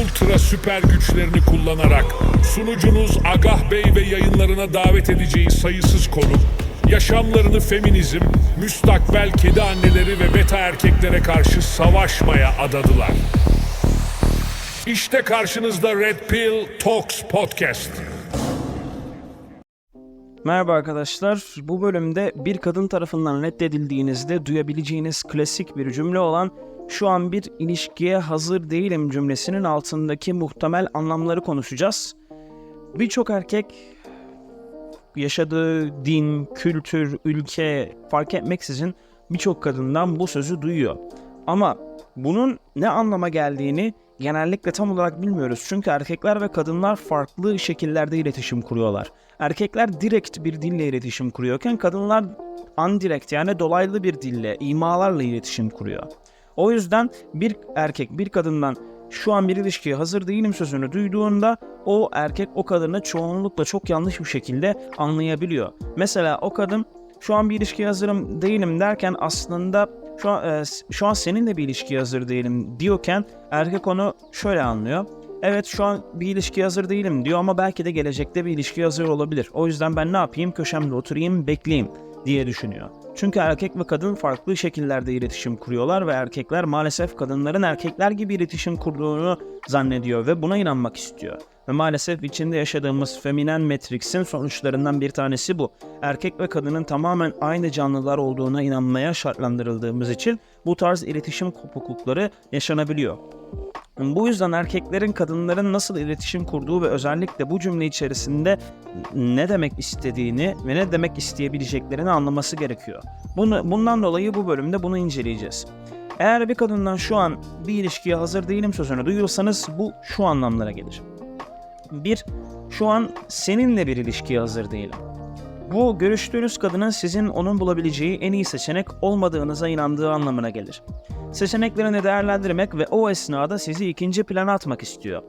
Ultra süper güçlerini kullanarak sunucunuz Agah Bey ve yayınlarına davet edeceği sayısız konuk, yaşamlarını feminizm, müstakbel kedi anneleri ve beta erkeklere karşı savaşmaya adadılar. İşte karşınızda Red Pill Talks Podcast. Merhaba arkadaşlar. Bu bölümde bir kadın tarafından reddedildiğinizde duyabileceğiniz klasik bir cümle olan şu an bir ilişkiye hazır değilim cümlesinin altındaki muhtemel anlamları konuşacağız. Birçok erkek yaşadığı din, kültür, ülke fark etmeksizin birçok kadından bu sözü duyuyor. Ama bunun ne anlama geldiğini genellikle tam olarak bilmiyoruz. Çünkü erkekler ve kadınlar farklı şekillerde iletişim kuruyorlar. Erkekler direkt bir dille iletişim kuruyorken kadınlar undirect yani dolaylı bir dille, imalarla iletişim kuruyor. O yüzden bir erkek bir kadından şu an bir ilişkiye hazır değilim sözünü duyduğunda o erkek o kadını çoğunlukla çok yanlış bir şekilde anlayabiliyor. Mesela o kadın şu an bir ilişkiye hazırım değilim derken aslında şu an, e, şu an seninle bir ilişkiye hazır değilim diyorken erkek onu şöyle anlıyor. Evet şu an bir ilişkiye hazır değilim diyor ama belki de gelecekte bir ilişkiye hazır olabilir. O yüzden ben ne yapayım köşemde oturayım bekleyeyim diye düşünüyor. Çünkü erkek ve kadın farklı şekillerde iletişim kuruyorlar ve erkekler maalesef kadınların erkekler gibi iletişim kurduğunu zannediyor ve buna inanmak istiyor. Ve maalesef içinde yaşadığımız feminen matrix'in sonuçlarından bir tanesi bu. Erkek ve kadının tamamen aynı canlılar olduğuna inanmaya şartlandırıldığımız için bu tarz iletişim kopuklukları yaşanabiliyor. Bu yüzden erkeklerin kadınların nasıl iletişim kurduğu ve özellikle bu cümle içerisinde ne demek istediğini ve ne demek isteyebileceklerini anlaması gerekiyor. Bunu, bundan dolayı bu bölümde bunu inceleyeceğiz. Eğer bir kadından şu an bir ilişkiye hazır değilim sözünü duyuyorsanız bu şu anlamlara gelir. 1. Şu an seninle bir ilişkiye hazır değilim. Bu görüştüğünüz kadının sizin onun bulabileceği en iyi seçenek olmadığınıza inandığı anlamına gelir. Seçeneklerini değerlendirmek ve o esnada sizi ikinci plana atmak istiyor.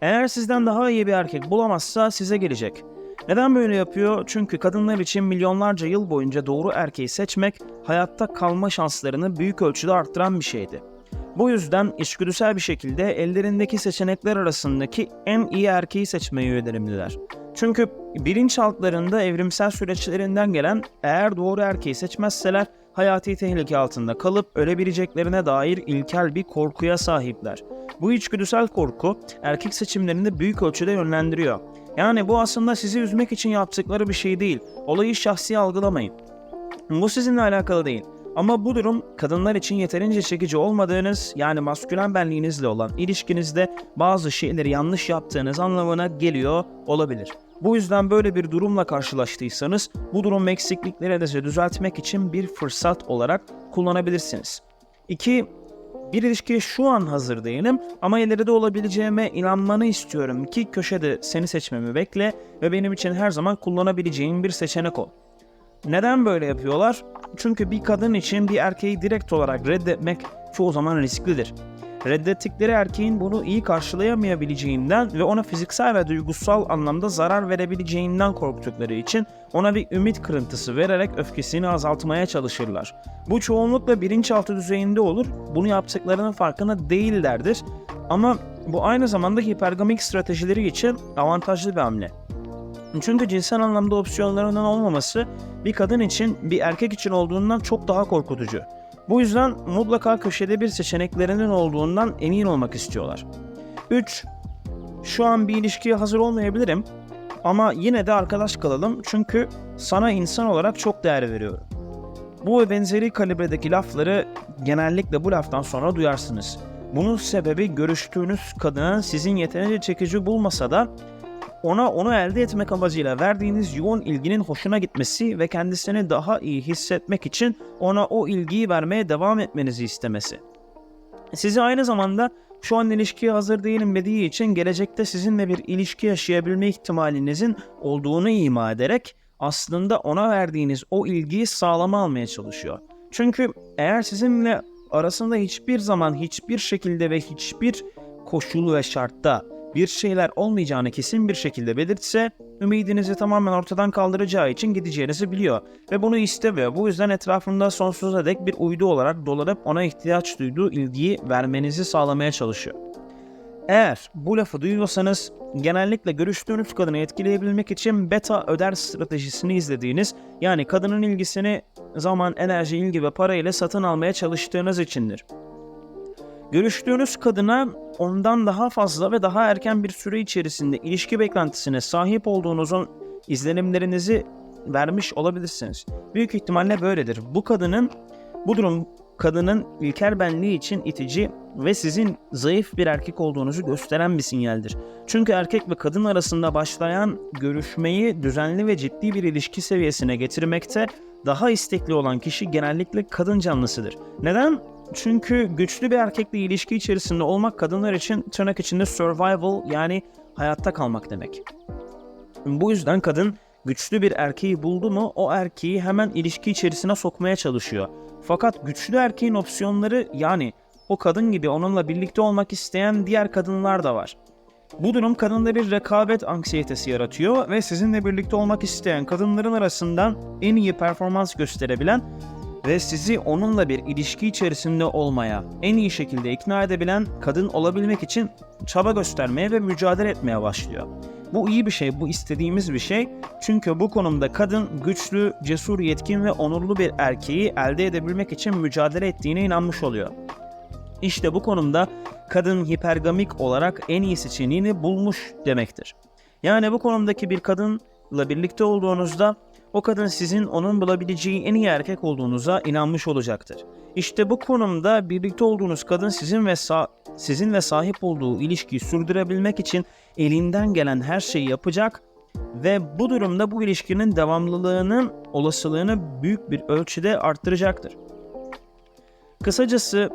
Eğer sizden daha iyi bir erkek bulamazsa size gelecek. Neden böyle yapıyor? Çünkü kadınlar için milyonlarca yıl boyunca doğru erkeği seçmek hayatta kalma şanslarını büyük ölçüde arttıran bir şeydi. Bu yüzden içgüdüsel bir şekilde ellerindeki seçenekler arasındaki en iyi erkeği seçmeye yönelimliler. Çünkü bilinçaltlarında evrimsel süreçlerinden gelen eğer doğru erkeği seçmezseler hayati tehlike altında kalıp ölebileceklerine dair ilkel bir korkuya sahipler. Bu içgüdüsel korku erkek seçimlerini büyük ölçüde yönlendiriyor. Yani bu aslında sizi üzmek için yaptıkları bir şey değil. Olayı şahsi algılamayın. Bu sizinle alakalı değil. Ama bu durum kadınlar için yeterince çekici olmadığınız yani maskülen benliğinizle olan ilişkinizde bazı şeyleri yanlış yaptığınız anlamına geliyor olabilir. Bu yüzden böyle bir durumla karşılaştıysanız bu durum eksiklikleri düzeltmek için bir fırsat olarak kullanabilirsiniz. 2. Bir ilişkiye şu an hazır değilim ama ileride olabileceğime inanmanı istiyorum ki köşede seni seçmemi bekle ve benim için her zaman kullanabileceğim bir seçenek ol. Neden böyle yapıyorlar? Çünkü bir kadın için bir erkeği direkt olarak reddetmek çoğu zaman risklidir. Reddettikleri erkeğin bunu iyi karşılayamayabileceğinden ve ona fiziksel ve duygusal anlamda zarar verebileceğinden korktukları için ona bir ümit kırıntısı vererek öfkesini azaltmaya çalışırlar. Bu çoğunlukla bilinçaltı düzeyinde olur. Bunu yaptıklarının farkında değillerdir. Ama bu aynı zamanda hipergamik stratejileri için avantajlı bir hamle. Çünkü cinsel anlamda opsiyonlarının olmaması bir kadın için bir erkek için olduğundan çok daha korkutucu. Bu yüzden mutlaka köşede bir seçeneklerinin olduğundan emin olmak istiyorlar. 3. Şu an bir ilişkiye hazır olmayabilirim ama yine de arkadaş kalalım çünkü sana insan olarak çok değer veriyorum. Bu ve benzeri kalibredeki lafları genellikle bu laftan sonra duyarsınız. Bunun sebebi görüştüğünüz kadının sizin yeterince çekici bulmasa da ona onu elde etmek amacıyla verdiğiniz yoğun ilginin hoşuna gitmesi ve kendisini daha iyi hissetmek için ona o ilgiyi vermeye devam etmenizi istemesi. Sizi aynı zamanda şu an ilişkiye hazır değilim dediği için gelecekte sizinle bir ilişki yaşayabilme ihtimalinizin olduğunu ima ederek aslında ona verdiğiniz o ilgiyi sağlama almaya çalışıyor. Çünkü eğer sizinle arasında hiçbir zaman hiçbir şekilde ve hiçbir koşulu ve şartta bir şeyler olmayacağını kesin bir şekilde belirtse ümidinizi tamamen ortadan kaldıracağı için gideceğinizi biliyor ve bunu istemiyor. Bu yüzden etrafında sonsuza dek bir uydu olarak dolanıp ona ihtiyaç duyduğu ilgiyi vermenizi sağlamaya çalışıyor. Eğer bu lafı duyuyorsanız genellikle görüştüğünüz kadını etkileyebilmek için beta öder stratejisini izlediğiniz yani kadının ilgisini zaman, enerji, ilgi ve para ile satın almaya çalıştığınız içindir. Görüştüğünüz kadına ondan daha fazla ve daha erken bir süre içerisinde ilişki beklentisine sahip olduğunuzun izlenimlerinizi vermiş olabilirsiniz. Büyük ihtimalle böyledir. Bu kadının bu durum kadının ilkel benliği için itici ve sizin zayıf bir erkek olduğunuzu gösteren bir sinyaldir. Çünkü erkek ve kadın arasında başlayan görüşmeyi düzenli ve ciddi bir ilişki seviyesine getirmekte daha istekli olan kişi genellikle kadın canlısıdır. Neden? Çünkü güçlü bir erkekle ilişki içerisinde olmak kadınlar için tırnak içinde survival yani hayatta kalmak demek. Bu yüzden kadın güçlü bir erkeği buldu mu o erkeği hemen ilişki içerisine sokmaya çalışıyor. Fakat güçlü erkeğin opsiyonları yani o kadın gibi onunla birlikte olmak isteyen diğer kadınlar da var. Bu durum kadında bir rekabet anksiyetesi yaratıyor ve sizinle birlikte olmak isteyen kadınların arasından en iyi performans gösterebilen ve sizi onunla bir ilişki içerisinde olmaya en iyi şekilde ikna edebilen kadın olabilmek için çaba göstermeye ve mücadele etmeye başlıyor. Bu iyi bir şey, bu istediğimiz bir şey. Çünkü bu konumda kadın güçlü, cesur, yetkin ve onurlu bir erkeği elde edebilmek için mücadele ettiğine inanmış oluyor. İşte bu konumda kadın hipergamik olarak en iyi seçeneğini bulmuş demektir. Yani bu konumdaki bir kadınla birlikte olduğunuzda o kadın sizin onun bulabileceği en iyi erkek olduğunuza inanmış olacaktır. İşte bu konumda birlikte olduğunuz kadın sizin ve sa- sizinle sahip olduğu ilişkiyi sürdürebilmek için elinden gelen her şeyi yapacak ve bu durumda bu ilişkinin devamlılığının olasılığını büyük bir ölçüde arttıracaktır. Kısacası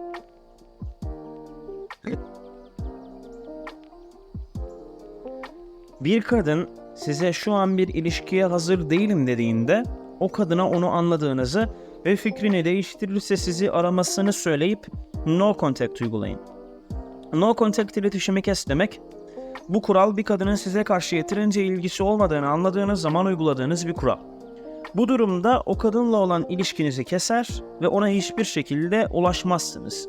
bir kadın size şu an bir ilişkiye hazır değilim dediğinde o kadına onu anladığınızı ve fikrini değiştirirse sizi aramasını söyleyip no contact uygulayın. No contact iletişimi kes demek. Bu kural bir kadının size karşı yeterince ilgisi olmadığını anladığınız zaman uyguladığınız bir kural. Bu durumda o kadınla olan ilişkinizi keser ve ona hiçbir şekilde ulaşmazsınız.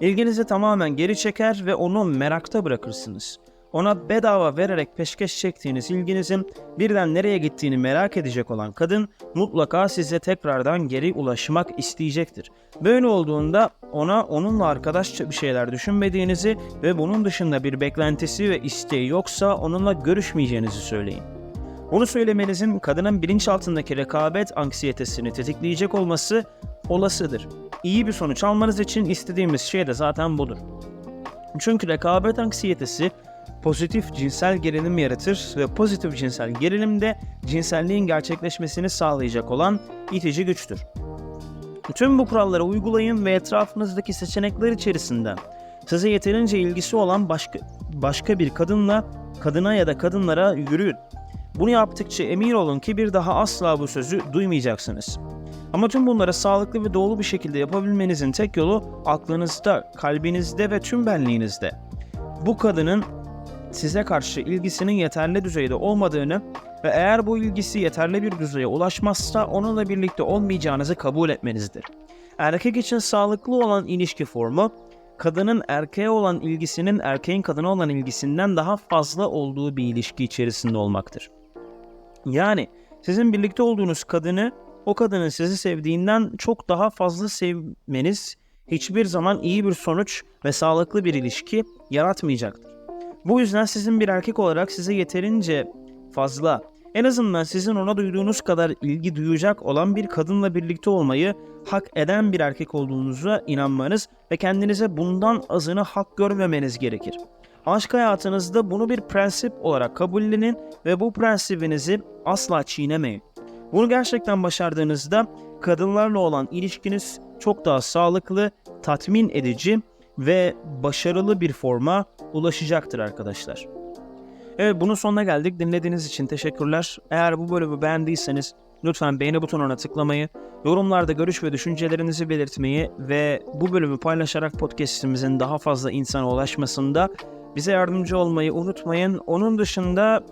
İlginizi tamamen geri çeker ve onu merakta bırakırsınız. Ona bedava vererek peşkeş çektiğiniz ilginizin birden nereye gittiğini merak edecek olan kadın mutlaka size tekrardan geri ulaşmak isteyecektir. Böyle olduğunda ona onunla arkadaşça bir şeyler düşünmediğinizi ve bunun dışında bir beklentisi ve isteği yoksa onunla görüşmeyeceğinizi söyleyin. Bunu söylemenizin kadının bilinçaltındaki rekabet anksiyetesini tetikleyecek olması olasıdır. İyi bir sonuç almanız için istediğimiz şey de zaten budur. Çünkü rekabet anksiyetesi pozitif cinsel gerilim yaratır ve pozitif cinsel gerilim de cinselliğin gerçekleşmesini sağlayacak olan itici güçtür. Tüm bu kuralları uygulayın ve etrafınızdaki seçenekler içerisinden size yeterince ilgisi olan başka başka bir kadınla, kadına ya da kadınlara yürüyün. Bunu yaptıkça emin olun ki bir daha asla bu sözü duymayacaksınız. Ama tüm bunları sağlıklı ve doğru bir şekilde yapabilmenizin tek yolu aklınızda, kalbinizde ve tüm benliğinizde. Bu kadının size karşı ilgisinin yeterli düzeyde olmadığını ve eğer bu ilgisi yeterli bir düzeye ulaşmazsa onunla birlikte olmayacağınızı kabul etmenizdir. Erkek için sağlıklı olan ilişki formu, kadının erkeğe olan ilgisinin erkeğin kadına olan ilgisinden daha fazla olduğu bir ilişki içerisinde olmaktır. Yani sizin birlikte olduğunuz kadını o kadının sizi sevdiğinden çok daha fazla sevmeniz hiçbir zaman iyi bir sonuç ve sağlıklı bir ilişki yaratmayacaktır. Bu yüzden sizin bir erkek olarak size yeterince fazla, en azından sizin ona duyduğunuz kadar ilgi duyacak olan bir kadınla birlikte olmayı hak eden bir erkek olduğunuza inanmanız ve kendinize bundan azını hak görmemeniz gerekir. Aşk hayatınızda bunu bir prensip olarak kabullenin ve bu prensibinizi asla çiğnemeyin. Bunu gerçekten başardığınızda kadınlarla olan ilişkiniz çok daha sağlıklı, tatmin edici ve başarılı bir forma ulaşacaktır arkadaşlar. Evet bunun sonuna geldik. Dinlediğiniz için teşekkürler. Eğer bu bölümü beğendiyseniz lütfen beğeni butonuna tıklamayı, yorumlarda görüş ve düşüncelerinizi belirtmeyi ve bu bölümü paylaşarak podcastimizin daha fazla insana ulaşmasında bize yardımcı olmayı unutmayın. Onun dışında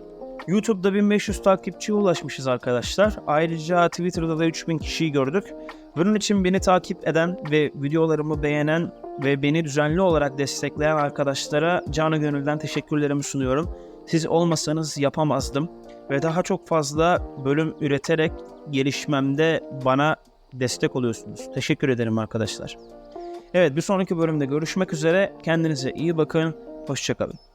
YouTube'da 1500 takipçiye ulaşmışız arkadaşlar. Ayrıca Twitter'da da 3000 kişiyi gördük. Bunun için beni takip eden ve videolarımı beğenen ve beni düzenli olarak destekleyen arkadaşlara canı gönülden teşekkürlerimi sunuyorum. Siz olmasanız yapamazdım ve daha çok fazla bölüm üreterek gelişmemde bana destek oluyorsunuz. Teşekkür ederim arkadaşlar. Evet bir sonraki bölümde görüşmek üzere. Kendinize iyi bakın. Hoşçakalın.